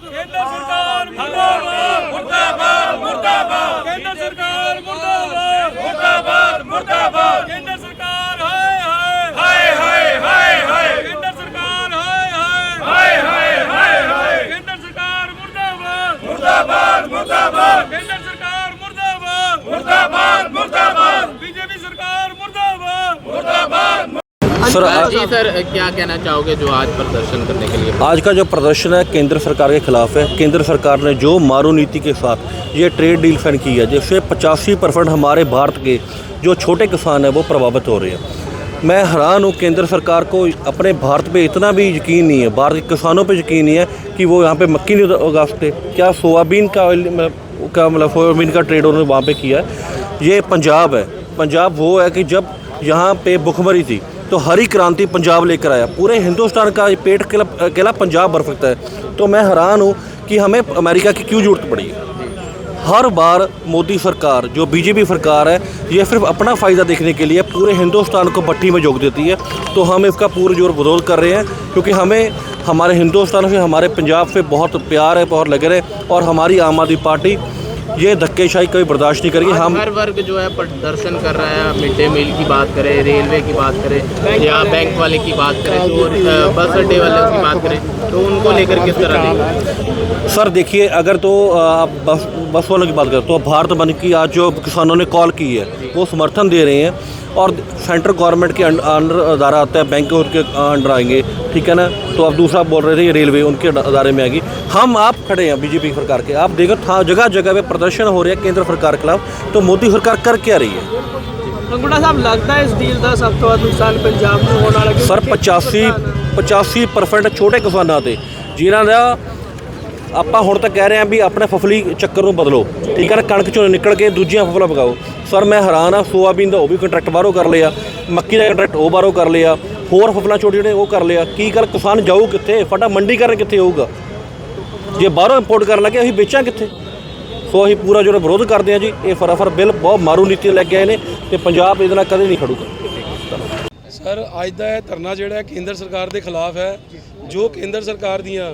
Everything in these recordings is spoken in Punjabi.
ਕੇਂਦਰ ਸਰਕਾਰ सर जी सर क्या कहना चाहोगे जो आज प्रदर्शन करने के लिए? आज का जो प्रदर्शन है केंद्र सरकार के खिलाफ है। केंद्र सरकार ने जो मारू नीति के साथ ये ट्रेड डील साइन की है जिससे पचासी परसेंट हमारे भारत के जो छोटे किसान हैं वो प्रभावित हो रहे हैं। मैं हैरान हूँ केंद्र सरकार को अपने भारत पे इतना भी यकीन नहीं है भारत के किसानों पे यकीन नहीं है कि वो यहाँ पे मक्की नहीं उगा सकते। क्या सोयाबीन का मतलब का मतलब सोयाबीन का ट्रेड उन्होंने वहाँ पे किया है? ये पंजाब है। पंजाब वो है कि जब यहाँ पे भुखमरी थी तो हरी क्रांति पंजाब लेकर आया पूरे हिंदुस्तान का पेट अकेला अकेला पंजाब भर सकता है तो मैं हैरान हूँ कि हमें अमेरिका की क्यों जरूरत पड़ी है हर बार मोदी सरकार जो बीजेपी सरकार है ये सिर्फ अपना फ़ायदा देखने के लिए पूरे हिंदुस्तान को भट्टी में झोंक देती है तो हम इसका पूरे जोर विरोध कर रहे हैं क्योंकि हमें हमारे हिंदुस्तान से हमारे पंजाब से बहुत प्यार है बहुत लगे रहे और हमारी आम आदमी पार्टी ये धक्केशाही कभी बर्दाश्त नहीं करेगी हम हर वर्ग जो है प्रदर्शन कर रहा है मिड डे मील की बात करें रेलवे की बात करें या बैंक वाले की बात करें तो बस अड्डे वाले की बात करें तो उनको लेकर किस तरह सर देखिए अगर तो आप बस बस वालों की बात करें तो भारत बंद की आज जो किसानों ने कॉल की है वो समर्थन दे रहे हैं। और सेंट्रल गवर्नमेंट के अंड- अंडर अदारा आता है बैंक उनके अंडर आएंगे ठीक है ना तो आप दूसरा बोल रहे थे ये रेलवे उनके अदारे में आएगी हम आप खड़े हैं बीजेपी सरकार के आप देखो था जगह जगह पे प्रदर्शन हो रहे हैं केंद्र सरकार के खिलाफ तो मोदी सरकार कर क्या रही है ਅੰਗੂਠਾ ਸਾਹਿਬ ਲੱਗਦਾ ਹੈ ਇਸ ਡੀਲ ਦਾ ਸਭ ਤੋਂ ਵੱਧ ਨੁਕਸਾਨ ਪੰਜਾਬ ਨੂੰ ਹੋਣ ਵਾਲਾ ਸਰ 85 85% ਛੋਟੇ ਕਿਸਾਨਾਂ ਤੇ ਜਿਨ੍ਹਾਂ ਦਾ ਆਪਾਂ ਹੁਣ ਤਾਂ ਕਹਿ ਰਹੇ ਹਾਂ ਵੀ ਆਪਣੇ ਫਸਲੀ ਚੱਕਰ ਨੂੰ ਬਦਲੋ। ਠੀਕ ਹੈ ਨਾ? ਕਣਕ ਚੋਂ ਨਿਕਲ ਕੇ ਦੂਜੀਆਂ ਫਸਲਾਂ ਪਕਾਓ। ਸਰ, ਮੈਂ ਹੈਰਾਨ ਆ, ਸੋਆਬੀਨ ਦਾ ਉਹ ਵੀ ਕੰਟਰੈਕਟ ਬਾਹਰੋਂ ਕਰ ਲਿਆ, ਮੱਕੀ ਦਾ ਕੰਟਰੈਕਟ ਉਹ ਬਾਹਰੋਂ ਕਰ ਲਿਆ, ਹੋਰ ਫਸਲਾਂ ਛੋਟੇ ਜਿਹੜੇ ਉਹ ਕਰ ਲਿਆ। ਕੀ ਗੱਲ ਕਿਸਾਨ ਜਾਊ ਕਿੱਥੇ? ਸਾਡਾ ਮੰਡੀਕਰਨ ਕਿੱਥੇ ਹੋਊਗਾ? ਜੇ ਬਾਹਰੋਂ ਇੰਪੋਰਟ ਕਰਨ ਲੱਗੇ, ਅਸੀਂ ਵੇਚਾਂ ਕਿੱਥੇ? ਸੋ ਅਸੀਂ ਪੂਰਾ ਜਿਹੜਾ ਵਿਰੋਧ ਕਰਦੇ ਹਾਂ ਜੀ, ਇਹ ਫਰਾਫਰ ਬਿੱਲ ਬਹੁਤ ਮਾਰੂ ਨੀਤੀ ਲੈ ਕੇ ਆਏ ਨੇ ਤੇ ਪੰਜਾਬ ਇਹਦੇ ਨਾਲ ਕਦੇ ਨਹੀਂ ਖੜੂਗਾ। ਸਰ, ਅੱਜ ਦਾ ਇਹ ਧਰਨਾ ਜਿਹੜਾ ਕੇਂਦਰ ਸਰਕਾਰ ਦੇ ਖਿਲਾਫ ਹੈ। ਜੋ ਕੇਂਦਰ ਸਰਕਾਰ ਦੀਆਂ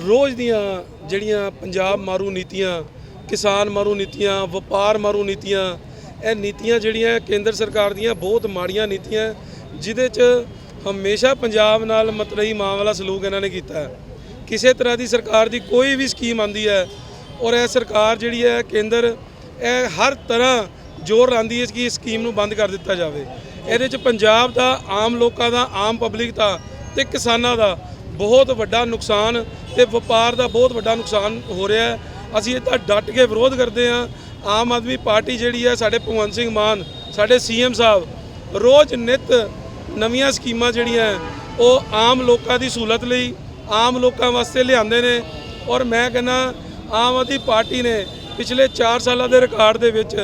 ਰੋਜ਼ ਦੀਆਂ ਜਿਹੜੀਆਂ ਪੰਜਾਬ ਮਾਰੂ ਨੀਤੀਆਂ, ਕਿਸਾਨ ਮਾਰੂ ਨੀਤੀਆਂ, ਵਪਾਰ ਮਾਰੂ ਨੀਤੀਆਂ, ਇਹ ਨੀਤੀਆਂ ਜਿਹੜੀਆਂ ਕੇਂਦਰ ਸਰਕਾਰ ਦੀਆਂ ਬਹੁਤ ਮਾੜੀਆਂ ਨੀਤੀਆਂ, ਜਿਹਦੇ 'ਚ ਹਮੇਸ਼ਾ ਪੰਜਾਬ ਨਾਲ ਮਤਰਈ ਮਾਂ ਵਾਲਾ ਸਲੂਕ ਇਹਨਾਂ ਨੇ ਕੀਤਾ ਕਿਸੇ ਤਰ੍ਹਾਂ ਦੀ ਸਰਕਾਰ ਦੀ ਕੋਈ ਵੀ ਸਕੀਮ ਆਂਦੀ ਹੈ ਔਰ ਇਹ ਸਰਕਾਰ ਜਿਹੜੀ ਹੈ ਕੇਂਦਰ, ਇਹ ਹਰ ਤਰ੍ਹਾਂ ਜ਼ੋਰ ਲਾਉਂਦੀ ਹੈ ਕਿ ਇਸ ਸਕੀਮ ਨੂੰ ਬੰਦ ਕਰ ਦਿੱਤਾ ਜਾਵੇ। ਇਹਦੇ 'ਚ ਪੰਜਾਬ ਦਾ, ਆਮ ਲੋਕਾਂ ਦਾ, ਆਮ ਪਬਲਿਕ ਦਾ ਤੇ ਕਿਸਾਨਾਂ ਦਾ ਬਹੁਤ ਵੱਡਾ ਨੁਕਸਾਨ ਤੇ ਵਪਾਰ ਦਾ ਬਹੁਤ ਵੱਡਾ ਨੁਕਸਾਨ ਹੋ ਰਿਹਾ ਹੈ। ਅਸੀਂ ਤਾਂ ਡਟ ਕੇ ਵਿਰੋਧ ਕਰਦੇ ਹਾਂ। ਆਮ ਆਦਮੀ ਪਾਰਟੀ ਜਿਹੜੀ ਹੈ, ਸਾਡੇ ਭਗਵੰਤ ਸਿੰਘ ਮਾਨ, ਸਾਡੇ ਸੀਐਮ ਸਾਹਿਬ, ਰੋਜ਼ ਨਿਤ ਨਵੀਆਂ ਸਕੀਮਾਂ ਜਿਹੜੀਆਂ ਉਹ ਆਮ ਲੋਕਾਂ ਦੀ ਸਹੂਲਤ ਲਈ, ਆਮ ਲੋਕਾਂ ਵਾਸਤੇ ਲਿਆਉਂਦੇ ਨੇ। ਔਰ ਮੈਂ ਕਹਿੰਦਾ, ਆਮ ਆਦਮੀ ਪਾਰਟੀ ਨੇ ਪਿਛਲੇ 4 ਸਾਲਾਂ ਦੇ ਰਿਕਾਰਡ ਦੇ ਵਿੱਚ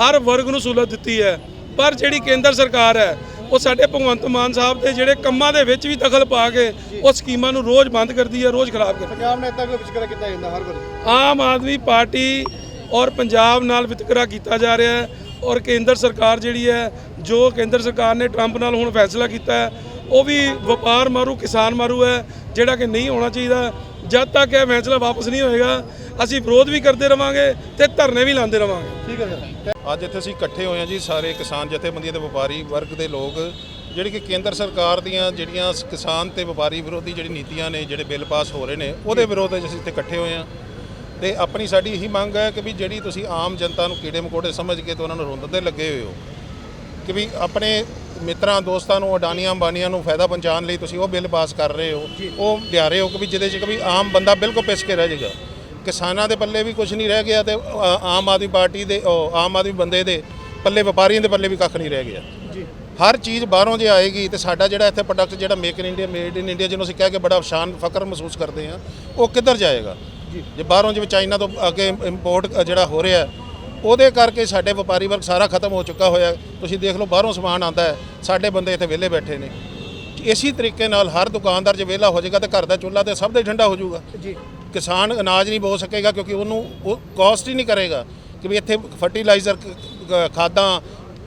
ਹਰ ਵਰਗ ਨੂੰ ਸਹੂਲਤ ਦਿੱਤੀ ਹੈ। ਪਰ ਜਿਹੜੀ ਕੇਂਦਰ ਸਰਕਾਰ ਹੈ ਉਹ ਸਾਡੇ ਭਗਵੰਤ ਮਾਨ ਸਾਹਿਬ ਦੇ ਜਿਹੜੇ ਕੰਮਾਂ ਦੇ ਵਿੱਚ ਵੀ ਦਖਲ ਪਾ ਕੇ ਉਹ ਸਕੀਮਾਂ ਨੂੰ ਰੋਜ਼ ਬੰਦ ਕਰਦੀ ਹੈ ਰੋਜ਼ ਖਰਾਬ ਕਰਦੀ ਹੈ। ਪੰਜਾਬ ਨੇਤਾ ਕੋਈ ਵਿਚਾਰਾ ਕੀਤਾ ਜਾਂਦਾ ਹਰ ਵਾਰ। ਆਮ ਆਦਮੀ ਪਾਰਟੀ ਔਰ ਪੰਜਾਬ ਨਾਲ ਵਿਤਕਰਾ ਕੀਤਾ ਜਾ ਰਿਹਾ ਹੈ ਔਰ ਕੇਂਦਰ ਸਰਕਾਰ ਜਿਹੜੀ ਹੈ ਜੋ ਕੇਂਦਰ ਸਰਕਾਰ ਨੇ ਟਰੰਪ ਨਾਲ ਹੁਣ ਫੈਸਲਾ ਕੀਤਾ ਹੈ ਉਹ ਵੀ ਵਪਾਰ ਮਾਰੂ ਕਿਸਾਨ ਮਾਰੂ ਹੈ ਜਿਹੜਾ ਕਿ ਨਹੀਂ ਹੋਣਾ ਚਾਹੀਦਾ। ਜਦ ਤੱਕ ਇਹ ਫੈਸਲਾ ਵਾਪਸ ਨਹੀਂ ਹੋਏਗਾ ਅਸੀਂ ਵਿਰੋਧ ਵੀ ਕਰਦੇ ਰਵਾਂਗੇ ਤੇ ਧਰਨੇ ਵੀ ਲਾਉਂਦੇ ਰਵਾਂਗੇ। ਠੀਕ ਹੈ ਸਰ। ਅੱਜ ਇੱਥੇ ਅਸੀਂ ਇਕੱਠੇ ਹੋਏ ਹਾਂ ਜੀ ਸਾਰੇ ਕਿਸਾਨ ਜਥੇਬੰਦੀਆਂ ਤੇ ਵਪਾਰੀ ਵਰਗ ਦੇ ਲੋਕ ਜਿਹੜੇ ਕਿ ਕੇਂਦਰ ਸਰਕਾਰ ਦੀਆਂ ਜਿਹੜੀਆਂ ਕਿਸਾਨ ਤੇ ਵਪਾਰੀ ਵਿਰੋਧੀ ਜਿਹੜੀ ਨੀਤੀਆਂ ਨੇ ਜਿਹੜੇ ਬਿੱਲ ਪਾਸ ਹੋ ਰਹੇ ਨੇ ਉਹਦੇ ਵਿਰੋਧ ਵਿੱਚ ਅਸੀਂ ਇੱਥੇ ਇਕੱਠੇ ਹੋਏ ਹਾਂ। ਤੇ ਆਪਣੀ ਸਾਡੀ ਇਹੀ ਮੰਗ ਹੈ ਕਿ ਵੀ ਜਿਹੜੀ ਤੁਸੀਂ ਆਮ ਜਨਤਾ ਨੂੰ ਕੀੜੇ ਮਕੋੜੇ ਸਮਝ ਕੇ ਤੇ ਉਹਨਾਂ ਨੂੰ ਰੁੰਦਦੇ ਲੱਗੇ ਹੋਏ ਹੋ ਕਿ ਵੀ ਆਪਣੇ ਮਿੱਤਰਾਂ ਦੋਸਤਾਂ ਨੂੰ ਅਡਾਨੀਆਂ ਅੰਬਾਨੀਆਂ ਨੂੰ ਫਾਇਦਾ ਪਹੁੰਚਾਉਣ ਲਈ ਤੁਸੀਂ ਉਹ ਬਿੱਲ ਪਾਸ ਕਰ ਰਹੇ ਹੋ ਉਹ ਲਿਆ ਰਹੇ ਹੋ ਕਿ ਵੀ ਜਿਹਦੇ 'ਚ ਕਿ ਵੀ ਆਮ ਬੰਦਾ ਬਿਲਕੁਲ ਪਿਸ ਕੇ ਰਹਿ ਜਾਏਗਾ। ਕਿਸਾਨਾਂ ਦੇ ਪੱਲੇ ਵੀ ਕੁਝ ਨਹੀਂ ਰਹਿ ਗਿਆ ਤੇ ਆਮ ਆਦਮੀ ਪਾਰਟੀ ਦੇ ਆਮ ਆਦਮੀ ਬੰਦੇ ਦੇ ਪੱਲੇ ਵਪਾਰੀਆਂ ਦੇ ਪੱਲੇ ਵੀ ਕੱਖ ਨਹੀਂ ਰਹਿ ਗਿਆ। ਹਰ ਚੀਜ਼ ਬਾਹਰੋਂ ਜੇ ਆਏਗੀ ਤੇ ਸਾਡਾ ਜਿਹੜਾ ਇੱਥੇ ਪ੍ਰੋਡਕਟ ਜਿਹੜਾ make in India made in India ਜਿਹਨੂੰ ਅਸੀਂ ਕਹਿ ਕੇ ਬੜਾ ਸ਼ਾਨ ਫਖਰ ਮਹਿਸੂਸ ਕਰਦੇ ਹਾਂ ਉਹ ਕਿੱਧਰ ਜਾਏਗਾ? ਜੇ। ਬਾਹਰੋਂ ਜਿਵੇਂ ਚਾਈਨਾ ਤੋਂ ਅੱਗੇ ਇੰਪੋਰਟ ਜਿਹੜਾ ਹੋ ਰਿਹਾ ਉਹਦੇ ਕਰਕੇ ਸਾਡੇ ਵਪਾਰੀ ਵਰਗ ਸਾਰਾ ਖਤਮ ਹੋ ਚੁੱਕਾ ਹੋਇਆ। ਤੁਸੀਂ ਦੇਖ ਲਓ ਬਾਹਰੋਂ ਸਮਾਨ ਆਉਂਦਾ ਹੈ ਸਾਡੇ ਬੰਦੇ ਇੱਥੇ ਵਿਹਲੇ ਬੈਠੇ ਨੇ। ਇਸੇ ਤਰੀਕੇ ਨਾਲ ਹਰ ਦੁਕਾਨਦਾਰ ਜੇ ਵਿਹਲਾ ਹੋ ਜਾਏਗਾ ਤੇ ਘਰ ਦਾ ਚੁੱਲ੍ਹਾ ਤੇ ਸਭ ਦਾ ਠੰਡਾ ਹੋ ਜਾਊਗਾ। ਜੀ। ਕਿਸਾਨ ਅਨਾਜ ਨਹੀਂ ਬੋ ਸਕੇਗਾ ਕਿਉਂਕਿ ਉਹਨੂੰ ਉਹ ਕਾਸਟ ਹੀ ਨਹੀਂ ਕਰੇਗਾ ਕਿ ਵੀ ਇੱਥੇ ਫਰਟੀਲਾਈਜ਼ਰ ਖਾਦਾਂ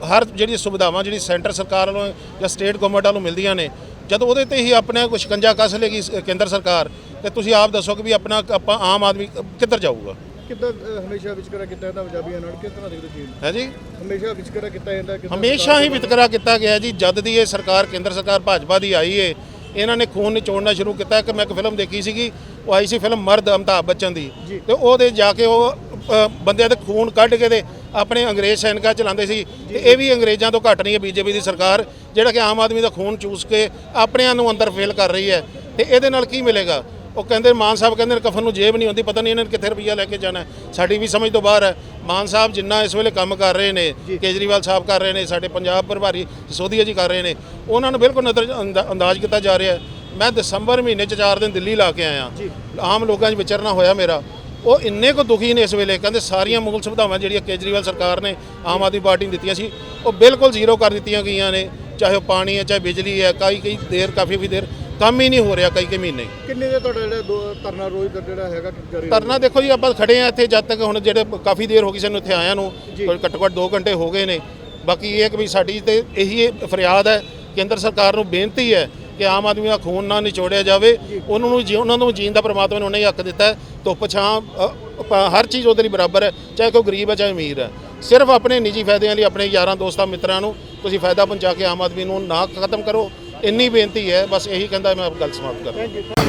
ਹਰ ਜਿਹੜੀ ਸੁਵਿਧਾਵਾਂ ਜਿਹੜੀ ਸੈਂਟਰ ਸਰਕਾਰ ਵੱਲੋਂ ਜਾਂ ਸਟੇਟ ਗਵਰਨਮੈਂਟ ਵੱਲੋਂ ਮਿਲਦੀਆਂ ਨੇ ਜਦ ਉਹਦੇ ਤੇ ਹੀ ਆਪਣੇ ਕੁਝ ਸ਼ਿਕੰਜਾ ਕੱਸ ਲੇਗੀ ਕੇਂਦਰ ਸਰਕਾਰ ਤੇ ਤੁਸੀਂ ਆਪ ਦੱਸੋ ਕਿ ਵੀ ਆਪਣਾ ਆਪਾਂ ਆਮ ਆਦਮੀ ਕਿੱਧਰ ਜਾਊਗਾ? ਕਿੱਦਾਂ ਅ, ਹਮੇਸ਼ਾ ਵਿਚਕਰਾ ਕੀਤਾ ਜਾਂਦਾ ਪੰਜਾਬੀਆਂ ਨਾਲ? ਕਿਸ ਤਰ੍ਹਾਂ ਦੇਖਦੇ ਜੀ ਹੈ ਜੀ? ਹਮੇਸ਼ਾ ਵਿਚਕਰਾ ਕੀਤਾ ਜਾਂਦਾ ਹਮੇਸ਼ਾ ਹੀ ਵਿਤਕਰਾ ਕੀਤਾ ਗਿਆ ਜੀ ਜਦ ਦੀ ਇਹ ਸਰਕਾਰ ਕੇਂਦਰ ਸਰਕਾਰ ਭਾਜਪਾ ਦੀ ਆਈ ਏ ਇਹਨਾਂ ਨੇ ਖੂਨ ਨਿਚੋੜਨਾ ਸ਼ੁਰੂ ਕੀਤਾ। ਕਿ ਮੈਂ ਇੱਕ ਫਿਲਮ ਦੇਖੀ ਸੀਗੀ ਉਹ ਆਈ ਸੀ ਫਿਲਮ ਮਰਦ ਅਮਿਤਾਭ ਬੱਚਨ ਦੀ। ਤੇ ਉਹਦੇ ਜਾ ਕੇ ਉਹ ਬੰਦਿਆਂ ਦੇ ਖੂਨ ਕੱਢ ਕੇ ਤੇ ਆਪਣੇ ਅੰਗਰੇਜ਼ ਸੈਨਿਕਾਂ ਚਲਾਉਂਦੇ ਸੀ। ਤੇ ਇਹ ਵੀ ਅੰਗਰੇਜ਼ਾਂ ਤੋਂ ਘੱਟ ਨਹੀਂ ਹੈ ਬੀਜੇਪੀ ਦੀ ਸਰਕਾਰ ਜਿਹੜਾ ਕਿ ਆਮ ਆਦਮੀ ਦਾ ਖੂਨ ਚੂਸ ਕੇ ਆਪਣਿਆਂ ਨੂੰ ਅੰਦਰ ਫੇਲ ਕਰ ਰਹੀ ਹੈ। ਤੇ ਇਹਦੇ ਨਾਲ ਕੀ ਮਿਲੇਗਾ? ਉਹ ਕਹਿੰਦੇ ਮਾਨ ਸਾਹਿਬ ਕਹਿੰਦੇ ਨੇ ਕਫਨ ਨੂੰ ਜੇਬ ਨਹੀਂ ਹੁੰਦੀ ਪਤਾ ਨਹੀਂ ਇਹਨਾਂ ਨੇ ਕਿੱਥੇ ਰੁਪਈਆ ਲੈ ਕੇ ਜਾਣਾ। ਸਾਡੀ ਵੀ ਸਮਝ ਤੋਂ ਬਾਹਰ ਹੈ। ਮਾਨ ਸਾਹਿਬ ਜਿੰਨਾ ਇਸ ਵੇਲੇ ਕੰਮ ਕਰ ਰਹੇ ਨੇ ਕੇਜਰੀਵਾਲ ਸਾਹਿਬ ਕਰ ਰਹੇ ਨੇ ਸਾਡੇ ਪੰਜਾਬ ਪ੍ਰਭਾਰੀ ਸਿਸੋਦੀਆ ਜੀ ਕਰ ਰਹੇ ਨੇ ਉਹਨਾਂ ਨੂੰ ਬਿਲਕੁਲ ਨਜ਼ਰ ਅੰਦਾ- ਅੰਦਾਜ਼ ਕੀਤਾ ਜਾ ਰਿਹਾ ਮੈਂ ਦਸੰਬਰ ਮਹੀਨੇ ਚ 4 ਦਿਨ ਦਿੱਲੀ ਲਾ ਕੇ ਆਇਆ। ਆਮ ਲੋਕਾਂ 'ਚ ਵਿਚਰਨਾ ਹੋਇਆ ਮੇਰਾ। ਉਹ ਇੰਨੇ ਕੁ ਦੁਖੀ ਨੇ ਇਸ ਵੇਲੇ ਕਹਿੰਦੇ ਸਾਰੀਆਂ ਮੂਲ ਸੁਵਿਧਾਵਾਂ ਜਿਹੜੀਆਂ ਕੇਜਰੀਵਾਲ ਸਰਕਾਰ ਨੇ ਆਮ ਆਦਮੀ ਪਾਰਟੀ ਨੂੰ ਦਿੱਤੀਆਂ ਸੀ ਉਹ ਬਿਲਕੁਲ ਜ਼ੀਰੋ ਕਰ ਦਿੱਤੀਆਂ ਗਈਆਂ ਨੇ। ਚਾਹੇ ਉਹ ਪਾਣੀ ਹੈ ਚਾਹੇ ਬਿਜਲੀ ਹੈ ਕਈ ਕਈ ਦੇਰ ਕਾਫੀ ਵੀ ਦੇਰ। ਕੰਮ ਹੀ ਨਹੀਂ ਹੋ ਰਿਹਾ ਕਈ ਕਈ ਮਹੀਨੇ। ਕਿੰਨੇ ਦੇ ਤੁਹਾਡਾ ਜਿਹੜਾ ਦੋ- ਧਰਨਾ ਰੋਜ਼ ਦਾ ਜਿਹੜਾ ਹੈਗਾ ਜਾਰੀ ਧਰਨਾ ਦੇਖੋ ਜੀ ਆਪਾਂ ਖੜੇ ਆ ਇੱਥੇ ਜਦ ਤੱਕ ਹੁਣ ਜਿਹੜੇ ਕਾਫੀ ਦੇਰ ਹੋ ਗਈ ਸਾਨੂੰ ਇੱਥੇ ਆਇਆਂ ਨੂੰ ਕੋਈ ਘੱਟੋ ਘੱਟ 2 ਘੰਟੇ ਹੋ ਗਏ ਨੇ। ਬਾਕੀ ਇਹ ਹੈ ਕਿ ਵੀ ਸਾਡੀ ਤੇ ਇਹੀ ਫਰਿਆਦ ਹੈ ਕੇਂਦਰ ਸਰਕਾਰ ਨੂੰ ਬੇਨਤੀ ਹੈ ਕਿ ਆਮ ਆਦਮੀ ਦਾ ਖੂਨ ਨਾ ਨਿਚੋੜਿਆ ਜਾਵੇ। ਉਹਨਾਂ ਨੂੰ ਜੀ- ਉਹਨਾਂ ਨੂੰ ਜੀਣ ਦਾ ਪ੍ਰਮਾਤਮਾ ਨੇ ਉਹਨੇ ਹੀ ਹੱਕ ਦਿੱਤਾ ਹੈ। ਧੁੱਪ ਛਾਂ ਅ, ਪ- ਹਰ ਚੀਜ਼ ਉਹਦੇ ਲਈ ਬਰਾਬਰ ਹੈ ਚਾਹੇ ਕੋਈ ਗਰੀਬ ਹੈ ਚਾਹੇ ਅਮੀਰ ਹੈ। ਸਿਰਫ ਆਪਣੇ ਨਿੱਜੀ ਫਾਇਦਿਆਂ ਲਈ ਆਪਣੇ ਯਾਰਾਂ ਦੋਸਤਾਂ ਮਿੱਤਰਾਂ ਨੂੰ ਤੁਸੀਂ ਫਾਇਦਾ ਪਹੁੰਚਾ ਕੇ ਆਮ ਆਦਮੀ ਨੂੰ ਨਾ ਖਤਮ ਕਰੋ। ਇੰਨੀ ਬੇਨਤੀ ਹੈ ਬਸ ਇਹੀ ਕਹਿੰਦਾ ਮੈਂ ਗੱਲ ਸਮਾਪਤ ਕਰਦਾ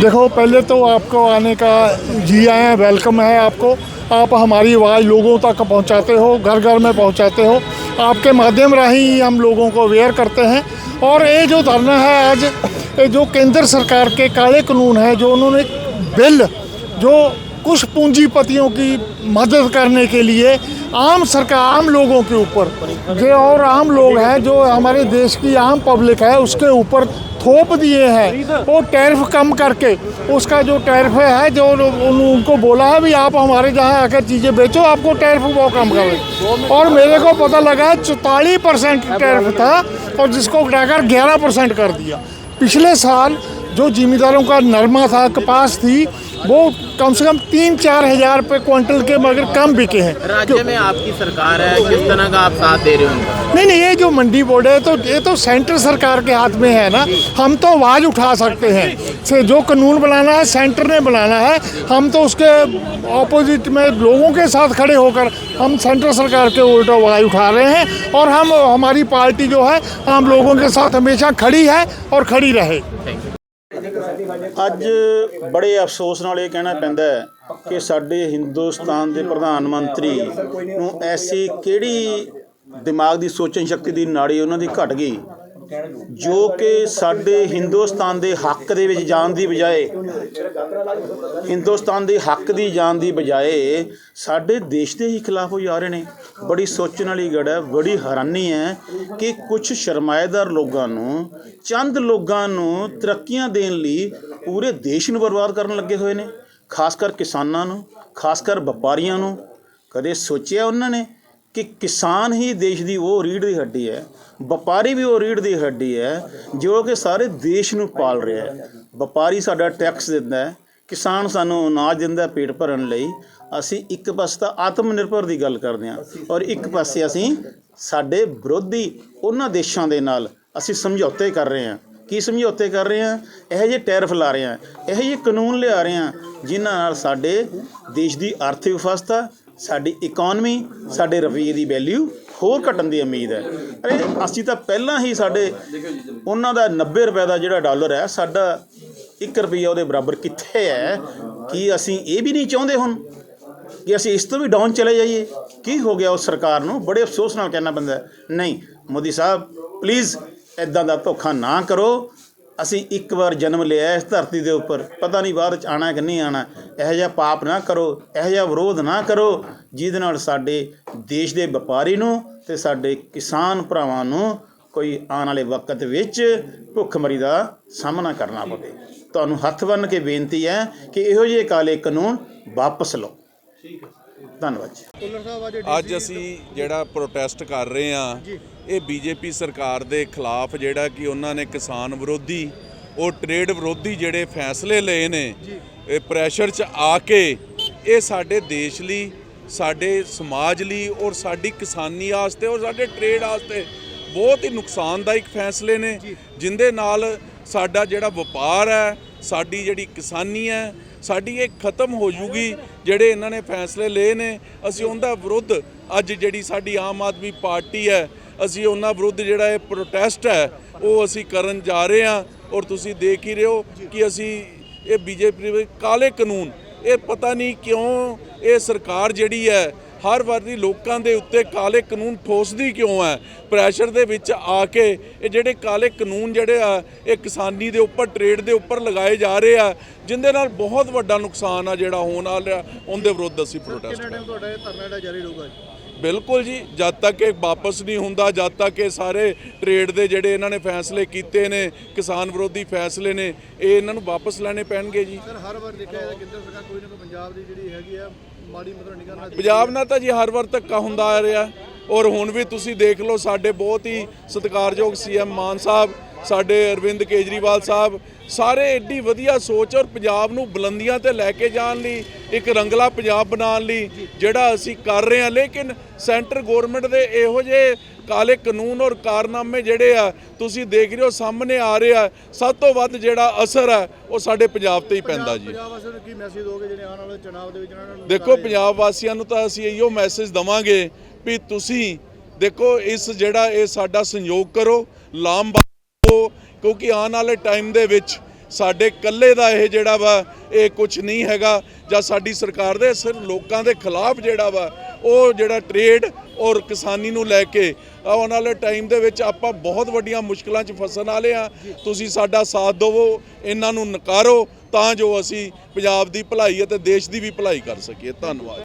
देखो पहले तो आपको आने का जी आए हैं वेलकम है आपको आप हमारी आवाज़ लोगों तक पहुंचाते हो घर घर में पहुंचाते हो आपके माध्यम राही ही हम लोगों को अवेयर करते हैं और ये जो धरना है आज ये जो केंद्र सरकार के काले कानून है जो उन्होंने बिल जो कुछ पूंजीपतियों की मदद करने के लिए आम सरकार, आम लोगों के ऊपर, जो और आम लोग हैं, जो हमारे देश की आम पब्लिक है, उसके ऊपर थोप दिए हैं। वो टैरिफ कम करके, उसका जो टैरिफ है, जो उन- उनको बोला है भी आप हमारे जहाँ आकर चीज़ें बेचो, आपको टैरिफ वो कम करें। और मेरे को पता लगा चौतालीस परसेंट टैरिफ था, और जिसको उठाकर ग्यारह परसेंट कर दिया। पिछले साल जो जिम्मेदारों का नरमा था, कपास थी वो कम से कम तीन चार हज़ार रुपये क्विंटल के मगर कम बिके हैं। राज्य में आपकी सरकार है किस तरह का आप साथ दे रहे हो नहीं नहीं ये जो मंडी बोर्ड है तो ये तो सेंटर सरकार के हाथ में है ना। हम तो आवाज़ उठा सकते हैं। से जो कानून बनाना है सेंटर ने बनाना है हम तो उसके ऑपोजिट में लोगों के साथ खड़े होकर हम सेंटर सरकार के उल्टा आवाज़ उठा रहे हैं और हम हमारी पार्टी जो है हम लोगों के साथ हमेशा खड़ी है और खड़ी रहे। ਅੱਜ ਬੜੇ ਅਫਸੋਸ ਨਾਲ ਇਹ ਕਹਿਣਾ ਪੈਂਦਾ ਹੈ ਕਿ ਸਾਡੇ ਹਿੰਦੁਸਤਾਨ ਦੇ ਪ੍ਰਧਾਨ ਮੰਤਰੀ ਨੂੰ ਐਸੀ ਕਿਹੜੀ ਦਿਮਾਗ ਦੀ ਸੋਚਣ ਸ਼ਕਤੀ ਦੀ ਨਾੜੀ ਉਹਨਾਂ ਦੀ ਘਟ ਗਈ? ਜੋ ਕਿ ਸਾਡੇ ਹਿੰਦੁਸਤਾਨ ਦੇ ਹੱਕ ਦੇ ਵਿੱਚ ਜਾਣ ਦੀ ਬਜਾਏ, ਹਿੰਦੁਸਤਾਨ ਦੇ ਹੱਕ ਦੀ ਜਾਣ ਦੀ ਬਜਾਏ ਸਾਡੇ ਦੇਸ਼ ਦੇ ਹੀ ਖਿਲਾਫ ਹੋ ਜਾ ਰਹੇ ਨੇ। ਬੜੀ ਸੋਚਣ ਵਾਲੀ ਗੱਲ ਹੈ, ਬੜੀ ਹੈਰਾਨੀ ਹੈ ਕਿ ਕੁਝ ਸ਼ਰਮਾਏਦਾਰ ਲੋਕਾਂ ਨੂੰ, ਚੰਦ ਲੋਕਾਂ ਨੂੰ ਤਰੱਕੀਆਂ ਦੇਣ ਲਈ ਪੂਰੇ ਦੇਸ਼ ਨੂੰ ਬਰਬਾਦ ਕਰਨ ਲੱਗੇ ਹੋਏ ਨੇ, ਖਾਸ ਕਰ ਕਿਸਾਨਾਂ ਨੂੰ, ਖਾਸ ਕਰ ਵਪਾਰੀਆਂ ਨੂੰ। ਕਦੇ ਸੋਚਿਆ ਉਹਨਾਂ ਨੇ ਕਿ ਕਿਸਾਨ ਹੀ ਦੇਸ਼ ਦੀ ਉਹ ਰੀੜ ਦੀ ਹੱਡੀ ਹੈ, ਵਪਾਰੀ ਵੀ ਉਹ ਰੀੜ ਦੀ ਹੱਡੀ ਹੈ, ਜੋ ਕਿ ਸਾਰੇ ਦੇਸ਼ ਨੂੰ ਪਾਲ ਰਿਹਾ ਹੈ। ਵਪਾਰੀ ਸਾਡਾ ਟੈਕਸ ਦਿੰਦਾ ਹੈ, ਕਿਸਾਨ ਸਾਨੂੰ ਅਨਾਜ ਦਿੰਦਾ ਪੇਟ ਭਰਨ ਲਈ। ਅਸੀਂ ਇੱਕ ਪਾਸੇ ਤਾਂ ਆਤਮ ਨਿਰਭਰ ਦੀ ਗੱਲ ਕਰਦੇ ਹਾਂ ਔਰ ਇੱਕ ਪਾਸੇ ਅਸੀਂ ਸਾਡੇ ਵਿਰੋਧੀ ਉਹਨਾਂ ਦੇਸ਼ਾਂ ਦੇ ਨਾਲ ਅਸੀਂ ਸਮਝੌਤੇ ਕਰ ਰਹੇ ਹਾਂ। ਕੀ ਸਮਝੌਤੇ ਕਰ ਰਹੇ ਹਾਂ? ਇਹੋ ਜਿਹੇ ਟੈਰਫ ਲਾ ਰਹੇ ਹਾਂ। ਇਹੋ ਜਿਹੇ ਕਾਨੂੰਨ ਲਿਆ ਰਹੇ ਹਾਂ, ਜਿਨ੍ਹਾਂ ਨਾਲ ਸਾਡੇ ਦੇਸ਼ ਦੀ ਆਰਥਿਕ ਵਿਵਸਥਾ, ਸਾਡੀ ਇਕਨੋਮੀ ਸਾਡੇ ਰੁਪਈਏ ਦੀ ਵੈਲਿਊ ਹੋਰ ਘਟਣ ਦੀ ਉਮੀਦ ਹੈ। ਅਰੇ ਅਸੀਂ ਤਾਂ ਪਹਿਲਾਂ ਹੀ ਸਾਡੇ ਉਹਨਾਂ ਦਾ 90 ਰੁਪਏ ਦਾ ਜਿਹੜਾ ਡਾਲਰ ਹੈ, ਸਾਡਾ 1 ਰੁਪਈਆ ਉਹਦੇ ਬਰਾਬਰ ਕਿੱਥੇ ਹੈ? ਕੀ ਅਸੀਂ ਇਹ ਵੀ ਨਹੀਂ ਚਾਹੁੰਦੇ ਹੁਣ ਕਿ ਅਸੀਂ ਇਸ ਤੋਂ ਵੀ ਡਾਊਨ ਚਲੇ ਜਾਈਏ? ਕੀ ਹੋ ਗਿਆ ਉਸ ਸਰਕਾਰ ਨੂੰ? ਬੜੇ ਅਫਸੋਸ ਨਾਲ ਕਹਿਣਾ ਪੈਂਦਾ ਨਹੀਂ, ਮੋਦੀ ਸਾਹਿਬ ਪਲੀਜ਼ ਐਦਾਂ ਦਾ ਧੋਖਾ ਨਾ ਕਰੋ। ਅਸੀਂ ਇੱਕ ਵਾਰ ਜਨਮ ਲਿਆ ਇਸ ਧਰਤੀ ਦੇ ਉੱਪਰ। ਪਤਾ ਨਹੀਂ ਬਾਅਦ ਚ ਆਣਾ ਕਿ ਨਹੀਂ ਆਣਾ ਇਹੋ ਜਿਹਾ ਪਾਪ ਨਾ ਕਰੋ। ਇਹੋ ਜਿਹਾ ਵਿਰੋਧ ਨਾ ਕਰੋ। ਜਿਹਦੇ ਨਾਲ ਸਾਡੇ ਦੇਸ਼ ਦੇ ਵਪਾਰੀ ਨੂੰ ਤੇ ਸਾਡੇ ਕਿਸਾਨ ਭਰਾਵਾਂ ਨੂੰ ਕੋਈ ਆਉਣ ਵਾਲੇ ਵਕਤ ਵਿੱਚ ਭੁੱਖਮਰੀ ਦਾ ਸਾਹਮਣਾ ਕਰਨਾ ਪਵੇ। ਤੁਹਾਨੂੰ ਹੱਥ ਬੰਨ੍ਹ ਕੇ ਬੇਨਤੀ ਹੈ ਕਿ ਇਹੋ ਜਿਹੇ ਕਾਲੇ ਕਾਨੂੰਨ ਵਾਪਸ ਲਓ। ਧੰਨਵਾਦ ਜੀ। ਭੁੱਲਰ ਸਾਹਿਬ ਅੱਜ ਅੱਜ ਅਸੀਂ ਜਿਹੜਾ ਪ੍ਰੋਟੈਸਟ ਕਰ ਰਹੇ ਆ ਇਹ ਬੀਜੇਪੀ ਸਰਕਾਰ ਦੇ ਖਿਲਾਫ ਜਿਹੜਾ ਕਿ ਉਹਨਾਂ ਨੇ ਕਿਸਾਨ ਵਿਰੋਧੀ ਉਹ ਟ੍ਰੇਡ ਵਿਰੋਧੀ ਜਿਹੜੇ ਫੈਸਲੇ ਲਏ ਨੇ ਇਹ ਪ੍ਰੈਸ਼ਰ 'ਚ ਆ ਕੇ ਇਹ ਸਾਡੇ ਦੇਸ਼ ਲਈ ਸਾਡੇ ਸਮਾਜ ਲਈ ਔਰ ਸਾਡੀ ਕਿਸਾਨੀ ਵਾਸਤੇ ਔਰ ਸਾਡੇ ਟ੍ਰੇਡ ਵਾਸਤੇ ਬਹੁਤ ਹੀ ਨੁਕਸਾਨਦਾਇਕ ਫੈਸਲੇ ਨੇ ਜਿੰਦੇ ਨਾਲ ਸਾਡਾ ਜਿਹੜਾ ਵਪਾਰ ਹੈ, ਸਾਡੀ ਜਿਹੜੀ ਕਿਸਾਨੀ ਹੈ, ਸਾਡੀ ਇਹ ਖਤਮ ਹੋ ਜੂਗੀ, ਜਿਹੜੇ ਇਹਨਾਂ ਨੇ ਫੈਸਲੇ ਲਏ ਨੇ, ਅਸੀਂ ਉਹਦਾ ਵਿਰੁੱਧ ਅੱਜ ਜਿਹੜੀ ਸਾਡੀ ਆਮ ਆਦਮੀ ਪਾਰਟੀ ਹੈ, ਅਸੀਂ ਉਹਨਾਂ ਵਿਰੁੱਧ ਜਿਹੜਾ ਇਹ ਪ੍ਰੋਟੈਸਟ ਹੈ, ਉਹ ਅਸੀਂ ਕਰਨ ਜਾ ਰਹੇ ਹਾਂ ਔਰ ਤੁਸੀਂ ਦੇਖ ਹੀ ਰਹੇ ਹੋ ਕਿ ਅਸੀਂ ਇਹ ਬੀਜੇਪੀ ਦੇ ਕਾਲੇ ਕਾਨੂੰਨ, ਇਹ ਪਤਾ ਨਹੀਂ ਕਿਉਂ ਇਹ ਸਰਕਾਰ ਜਿਹੜੀ ਹੈ ਹਰ ਵਾਰੀ ਲੋਕਾਂ ਦੇ ਉੱਤੇ ਕਾਲੇ ਕਾਨੂੰਨ ਠੋਸਦੀ ਕਿਉਂ ਹੈ? ਪ੍ਰੈਸ਼ਰ ਦੇ ਵਿੱਚ ਆ ਕੇ ਇਹ ਜਿਹੜੇ ਕਾਲੇ ਕਾਨੂੰਨ ਜਿਹੜੇ ਆ ਇਹ ਕਿਸਾਨੀ ਦੇ ਉੱਪਰ ਟ੍ਰੇਡ ਦੇ ਉੱਪਰ ਲਗਾਏ ਜਾ ਰਹੇ ਆ ਜਿੰਦੇ ਨਾਲ ਬਹੁਤ ਵੱਡਾ ਨੁਕਸਾਨ ਆ ਜਿਹੜਾ ਹੋਣ ਵਾਲਾ ਉਹਦੇ ਵਿਰੁੱਧ ਅਸੀਂ ਪ੍ਰੋਟੈਸਟ ਟਾਈਮ ਤੁਹਾਡਾ ਇਹ ਧਰਨਾ ਜਿਹੜਾ ਜਾਰੀ ਰਹੂਗਾ ਜੀ? ਬਿਲਕੁਲ ਜੀ ਜਦ ਤੱਕ ਇਹ ਵਾਪਸ ਨਹੀਂ ਹੁੰਦਾ ਜਦ ਤੱਕ ਇਹ ਸਾਰੇ ਟ੍ਰੇਡ ਦੇ ਜਿਹੜੇ ਇਹਨਾਂ ਨੇ ਫੈਸਲੇ ਕੀਤੇ ਨੇ ਕਿਸਾਨ ਵਿਰੋਧੀ ਫੈਸਲੇ ਨੇ ਇਹ ਇਹਨਾਂ ਨੂੰ ਵਾਪਸ ਲੈਣੇ ਪੈਣਗੇ ਜੀ। ਸਰ ਹਰ ਵਾਰ ਦੇਖਿਆ ਜਾਂਦਾ ਕੇਂਦਰ ਸਰਕਾਰ ਕੋਈ ਨਾ ਕੋਈ ਪੰਜਾਬ ਦੀ ਜਿਹੜੀ ਹੈਗੀ ਆ ਮਾੜੀ ਮਤਲਬ ਨਿਗਾਹ ਨਾਲ ਪੰਜਾਬ ਨਾਲ ਤਾਂ ਜੀ ਹਰ ਵਾਰ ਧੱਕਾ ਹੁੰਦਾ ਆ ਰਿਹਾ। ਔਰ ਹੁਣ ਵੀ ਤੁਸੀਂ ਦੇਖ ਲਓ, ਸਾਡੇ ਬਹੁਤ ਹੀ ਸਤਿਕਾਰਯੋਗ ਸੀਐਮ ਮਾਨ ਸਾਹਿਬ, ਸਾਡੇ ਅਰਵਿੰਦ ਕੇਜਰੀਵਾਲ ਸਾਹਿਬ ਸਾਰੇ ਏਡੀ ਵਧੀਆ ਸੋਚ ਔਰ ਪੰਜਾਬ ਨੂੰ ਬੁਲੰਦੀਆਂ ਤੇ ਲੈ ਕੇ ਜਾਣ ਲਈ ਇੱਕ ਰੰਗਲਾ ਪੰਜਾਬ ਬਣਾਉਣ ਲਈ ਜਿਹੜਾ ਅਸੀਂ ਕਰ ਰਹੇ ਹਾਂ। ਲੇਕਿਨ ਸੈਂਟਰ ਗਵਰਨਮੈਂਟ ਦੇ ਇਹੋ ਜਿਹੇ ਕਾਲੇ ਕਾਨੂੰਨ ਔਰ ਕਾਰਨਾਮੇ ਜਿਹੜੇ ਆ ਤੁਸੀਂ ਦੇਖ ਰਹੇ ਹੋ ਸਾਹਮਣੇ ਆ ਰਹੇ ਆ। ਸਭ ਤੋਂ ਵੱਧ ਜਿਹੜਾ ਅਸਰ ਹੈ ਉਹ ਸਾਡੇ ਪੰਜਾਬ ਤੇ ਹੀ ਪੈਂਦਾ ਜੀ। ਪੰਜਾਬ ਵਾਸੀਆਂ ਨੂੰ ਕੀ ਮੈਸੇਜ ਦੋਗੇ ਜਿਹੜੇ ਆਉਣ ਵਾਲੇ ਚੁਣਾਵ ਦੇ ਵਿੱਚ ਇਹਨਾਂ ਨੂੰ ਦੇਖੋ ਪੰਜਾਬ ਵਾਸੀਆਂ ਨੂੰ ਤਾਂ ਅਸੀਂ ਇਹੋ ਮੈਸੇਜ ਦਵਾਂਗੇ ਵੀ ਤੁਸੀਂ ਦੇਖੋ ਇਸ ਜਿਹੜਾ ਇਹ ਸਾਡਾ ਸੰਯੋਗ ਕਰੋ ਲਾਮਬੰਦ ਹੋ ਕਿਉਂਕਿ ਆਉਣ ਵਾਲੇ ਟਾਈਮ ਦੇ ਵਿੱਚ ਸਾਡੇ ਇਕੱਲੇ ਦਾ ਇਹ ਜਿਹੜਾ ਵਾ, ਇਹ ਕੁਝ ਨਹੀਂ ਹੈਗਾ ਜਾਂ ਸਾਡੀ ਸਰਕਾਰ ਦੇ ਸਿਰਫ ਲੋਕਾਂ ਦੇ ਖਿਲਾਫ ਜਿਹੜਾ ਵਾ, ਉਹ ਜਿਹੜਾ ਟ੍ਰੇਡ ਔਰ ਕਿਸਾਨੀ ਨੂੰ ਲੈ ਕੇ ਆਉਣ ਵਾਲੇ ਟਾਈਮ ਦੇ ਵਿੱਚ ਆਪਾਂ ਬਹੁਤ ਵੱਡੀਆਂ ਮੁਸ਼ਕਲਾਂ 'ਚ ਫਸਣ ਵਾਲੇ ਆ ਤੁਸੀਂ ਸਾਡਾ ਸਾਥ ਦਿਵੋ, ਇਹਨਾਂ ਨੂੰ ਨਕਾਰੋ, ਤਾਂ ਜੋ ਅਸੀਂ ਪੰਜਾਬ ਦੀ ਭਲਾਈ ਅਤੇ ਦੇਸ਼ ਦੀ ਵੀ ਭਲਾਈ ਕਰ ਸਕੀਏ। ਧੰਨਵਾਦ।